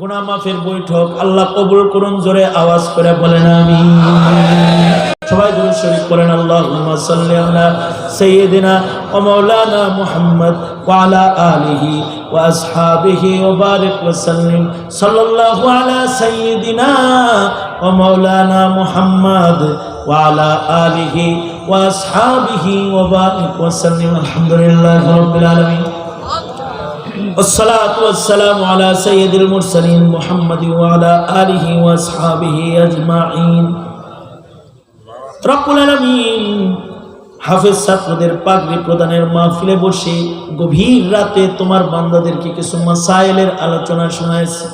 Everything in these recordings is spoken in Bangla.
গুনা মাফের বৈঠক, আল্লাহ কবুল করুন, জোরে আওয়াজ করে বলেন আমি সবাই দূর শরীফ করেন আল্লাহ সাল্লি আলা সাইয়্যিদিনা ওয়া মাওলানা মুহাম্মদ ওয়া আলা আলিহি ওয়া আসহাবিহি ওয়া বারিক ওয়া সাল্লিম। সাল্লাল্লাহু আলা সাইয়্যিদিনা ওয়া মাওলানা মুহাম্মদ ওয়া আলা আলিহি ওয়া আসহাবিহি ওয়া والسلام على سيد المرسلين محمد وعلى آله وأصحابه أجمعين রব্বুল আলামিন হাফেজ ছাত্রদের পাগড়ি প্রদানের মাহফিলে বসে গভীর রাতে তোমার বান্দাদেরকে কিছু মাসাইলের আলোচনা শোনাইছে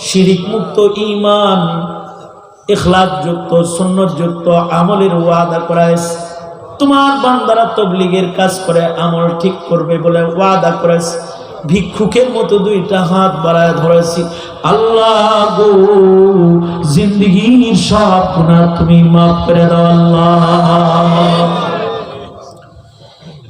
শিরিক মুক্ত ঈমান ইখলাস যুক্ত সুন্নত যুক্ত আমলের ওয়াদা করাইছে তোমার বান্দারা তবলিগের কাজ করে আমল ঠিক করবে বলে ওয়াদা করেছে ভিক্ষুকের মতো দুইটা হাত বাড়ায় ধরেছি। আল্লাহ গো, জিন্দগির সব তুমি মাফ করে দাও, আল্লাহ।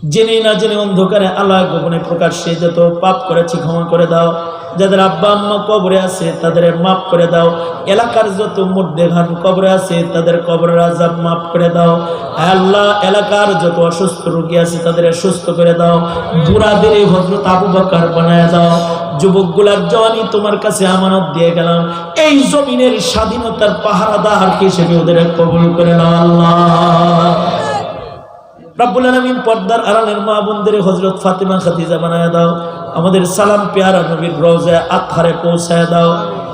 জেনে না জেনে অন্ধকারে আল্লাহ গোপনে প্রকাশ্যে যত পাপ করেছি ক্ষমা করে দাও। যাদের আব্বা আম্মা কবরে আছে, তাদের মাফ করে দাও। এলাকার যত মুর্দেঘান কবরে আছে, তাদের কবরের আজাব মাফ করে দাও। আল্লাহ, এলাকার যত অসুস্থ রোগী আছে, তাদের সুস্থ করে দাও। বুড়াদের এই হজরত আবু বকার বানায় দাও। যুবকগুলার জওয়ানি তোমার কাছে আমানত দিয়ে গেলাম। এই জমিনের স্বাধীনতার পাহারাদার হিসেবে ওদের কবল করে নাও আল্লাহ। রব্বুল আলমিন পর্দার আড়ালের মা বোনদের হজরত ফাতিমা খাতিজা বানায় দাও। আমাদের সালাম পেয়ারা নবীর রোজায় আত্মারে পৌঁছায় দাও।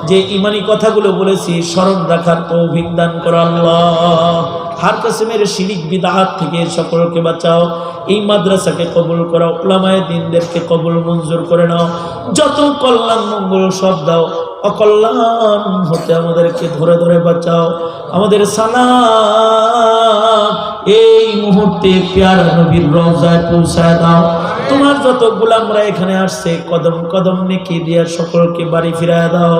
যে ইমানি কথাগুলো বলেছি, স্মরণ রাখার তৌফিক দান করো আল্লাহ। হার কাসিমের শিরিক বিদাহাত থেকে সকলকে বাঁচাও। এই মাদ্রাসাকে কবুল করো ওলামায় দিনদেরকে কবুল মঞ্জুর করে নাও। যত কল্যাণ, মঙ্গল সব দাও। অকল্যাণ হতে আমাদেরকে ধরে ধরে বাঁচাও। আমাদের সালাম, এই মুহূর্তে পেয়ারা নবীর রোজায় পৌঁছায় দাও। তোমার যত গুলামরা এখানে আসছে, কদম কদম নেকি দিয়ে সকলকে বাড়ি ফিরায় দাও।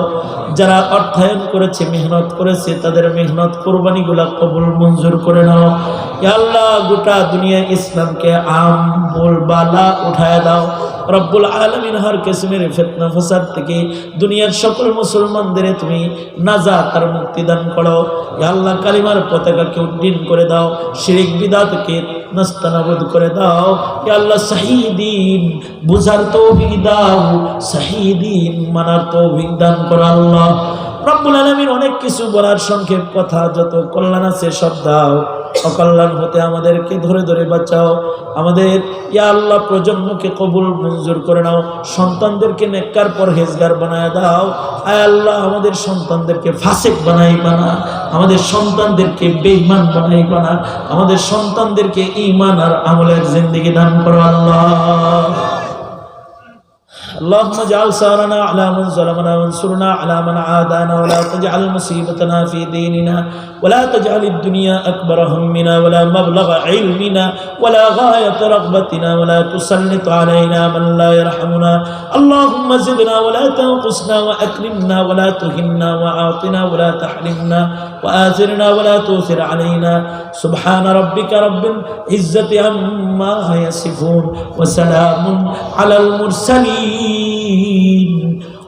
যারা অর্থায়ন করেছে, মেহনত করেছে, তাদের মেহনত কোরবানিগুলা কবুল মঞ্জুর করে নাও। আল্লাহ, গোটা দুনিয়া ইসলামকে আম বল বালা উঠায় দাও। রব্বুল আলমিন হর কিসমের ফেতনা ফসাদ থেকে দুনিয়ার সকল মুসলমানদের তুমি নাজা তার মুক্তি দান করো। আল্লাহ, কালিমার পতাকাকে উড্ডীন করে দাও, শিরিক বিদাতকে নাস্তানাবুদ করে দাও। আল্লাহ শাহীদিন বুঝার তৌফিক দাও শাহীদিন মানার তৌফিক দান করো আল্লাহ। রব্বুল আলমীর অনেক কিছু বলার সংক্ষেপ কথা, যত কল্যাণ আছে সব দাও। অকল্যাণ হতে আমাদেরকে ধরে ধরে বাঁচাও। আমাদের, ইয়া আল্লাহ, প্রজন্মকে কবুল, মঞ্জুর করে নাও। সন্তানদেরকে নেককার পর হেজগার বানায় দাও। আয় আল্লাহ, আমাদের সন্তানদেরকে ফাসেক বানাই বানা। আমাদের সন্তানদেরকে বেঈমান বানাই বানা। আমাদের সন্তানদেরকে ইমান আর আমলের জিন্দিগি দান করো আল্লাহ। اللهم اجعل ثارنا على من ظلمنا وانصرنا على من عادانا ولا تجعل مصيبتنا في ديننا ولا تجعل الدنيا أكبر همنا ولا مبلغ علمنا ولا غاية رغبتنا ولا تسلط علينا من لا يرحمنا. اللهم زدنا ولا تنقصنا وأكرمنا ولا تهنا وأعطنا ولا تحرمنا وآثرنا ولا تؤثر علينا. سبحان ربك رب العزة عما يصفون وسلام على المرسلين.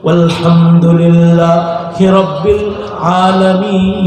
والحمد لله رب العالمين